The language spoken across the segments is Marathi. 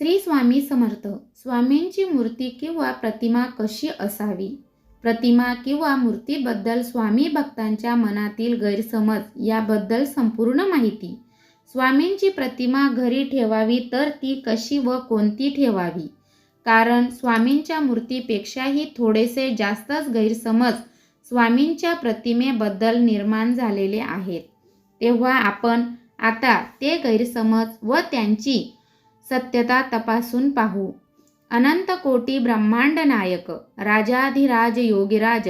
श्री स्वामी समर्थ. स्वामींची मूर्ती किंवा प्रतिमा कशी असावी? प्रतिमा किंवा मूर्तीबद्दल स्वामी भक्तांच्या मनातील गैरसमज याबद्दल संपूर्ण माहिती. स्वामींची प्रतिमा घरी ठेवावी तर ती कशी व कोणती ठेवावी? कारण स्वामींच्या मूर्तीपेक्षाही थोडेसे जास्तच गैरसमज स्वामींच्या प्रतिमेबद्दल निर्माण झालेले आहेत. तेव्हा आपण आता ते गैरसमज व त्यांची सत्यता तपासून पाहू. अनंत कोटी ब्रह्मांड नायक राजाधिराज योगीराज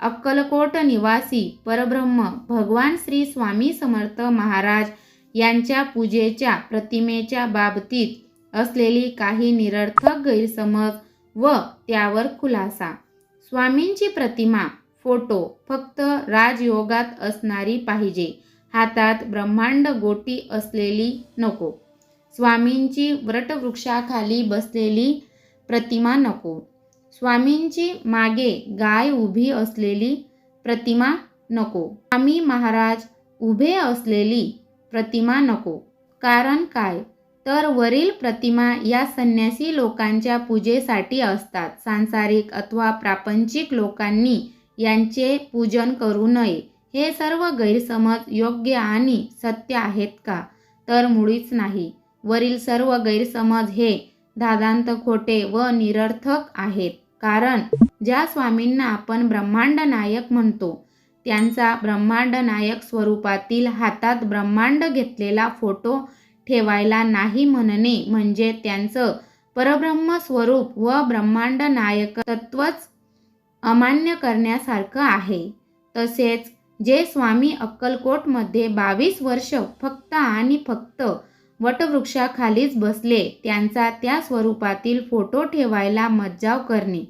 अक्कलकोट निवासी परब्रह्म भगवान श्री स्वामी समर्थ महाराज यांच्या पूजेच्या प्रतिमेच्या बाबतीत असलेली काही निरर्थक गैरसमज व त्यावर खुलासा. स्वामींची प्रतिमा फोटो फक्त राजयोगात असणारी पाहिजे. हातात ब्रह्मांड गोटी असलेली नको. स्वामींची व्रटवृक्षाखाली बसलेली प्रतिमा नको. स्वामींची मागे गाय उभी असलेली प्रतिमा नको. स्वामी महाराज उभे असलेली प्रतिमा नको. कारण काय? तर वरील प्रतिमा या संन्यासी लोकांच्या पूजेसाठी असतात. सांसारिक अथवा प्रापंचिक लोकांनी यांचे पूजन करू नये. हे सर्व गैरसमज योग्य आणि सत्य आहेत का? तर मुळीच नाही. वरील सर्व गैरसमज हे दादांत खोटे व निरर्थक आहेत. कारण ज्या स्वामींना आपण ब्रह्मांड नायक म्हणतो त्यांचा ब्रह्मांड नायक स्वरूपातील हातात ब्रह्मांड घेतलेला फोटो ठेवायला नाही म्हणणे म्हणजे त्यांचं परब्रह्म स्वरूप व ब्रह्मांड नायक तत्वच अमान्य करण्यासारखं आहे. तसेच जे स्वामी अक्कलकोटमध्ये बावीस वर्ष फक्त आणि फक्त वटवृक्षाखालीच बसले. त्यांचा त्या स्वरूपातील फोटो ठेवायला मज्जाव करणे.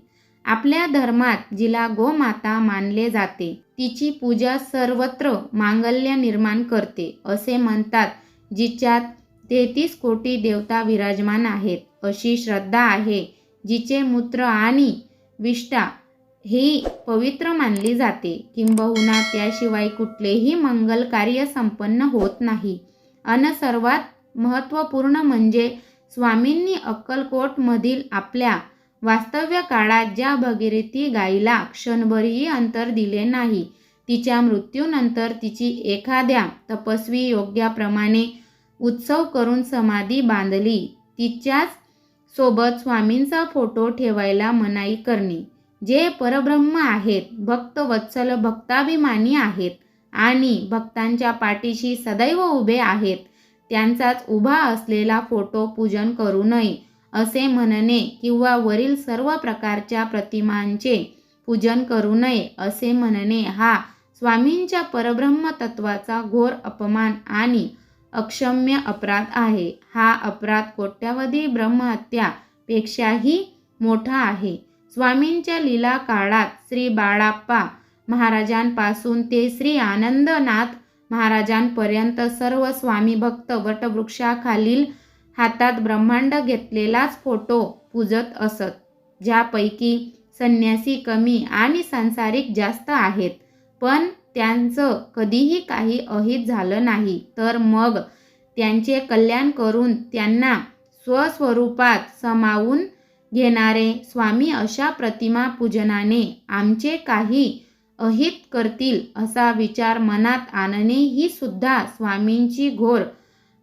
आपल्या धर्मात जिला गोमाता मानले जाते. तिची पूजा सर्वत्र मांगल्य निर्माण करते असे म्हणतात जिच्यात तेहतीस कोटी देवता विराजमान आहेत. अशी श्रद्धा आहे जिचे मूत्र आणि विष्ठा ही पवित्र मानली जाते. किंबहुना त्याशिवाय कुठलेही मंगल कार्य संपन्न होत नाही. अन सर्वात महत्त्वपूर्ण म्हणजे स्वामींनी अक्कलकोटमधील आपल्या वास्तव्य काळात ज्या भगीरथी गायीला क्षणभरही अंतर दिले नाही तिच्या मृत्यूनंतर तिची एखाद्या तपस्वी योग्याप्रमाणे उत्सव करून समाधी बांधली तिच्याच सोबत स्वामींचा फोटो ठेवायला मनाई करणे. जे परब्रह्म आहेत भक्तवत्सल भक्ताभिमानी आहेत आणि भक्तांच्या पाठीशी सदैव उभे आहेत त्यांचाच उभा असलेला फोटो पूजन करू नये असे म्हणणे किंवा वरील सर्व प्रकारच्या प्रतिमांचे पूजन करू नये असे म्हणणे हा स्वामींच्या परब्रह्म तत्वाचा घोर अपमान आणि अक्षम्य अपराध आहे. हा अपराध कोट्यावधी ब्रह्महत्यापेक्षाही मोठा आहे. स्वामींच्या लीला काळात श्री बाळाप्पा महाराजांपासून ते श्री आनंदनाथ महाराजांपर्यंत सर्व स्वामी भक्त वटवृक्षाखालील हातात ब्रह्मांड घेतलेलाच फोटो पूजत असत ज्यापैकी संन्यासी कमी आणि सांसारिक जास्त आहेत. पण त्यांचं कधीही काही अहित झालं नाही तर मग त्यांचे कल्याण करून त्यांना स्वस्वरूपात समावून घेणारे स्वामी अशा प्रतिमा पूजनाने आमचे काही अहित करतील असा विचार मनात आणणे ही सुद्धा स्वामींची घोर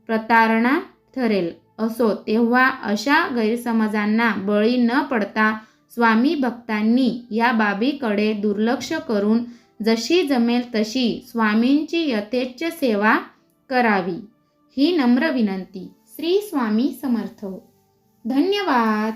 प्रतारणा ठरेल. असो तेव्हा अशा गैरसमजांना बळी न पडता स्वामी भक्तांनी या बाबीकडे दुर्लक्ष करून जशी जमेल तशी स्वामींची यथेच्छ सेवा करावी. ही नम्र विनंती. श्री स्वामी समर्थ. धन्यवाद.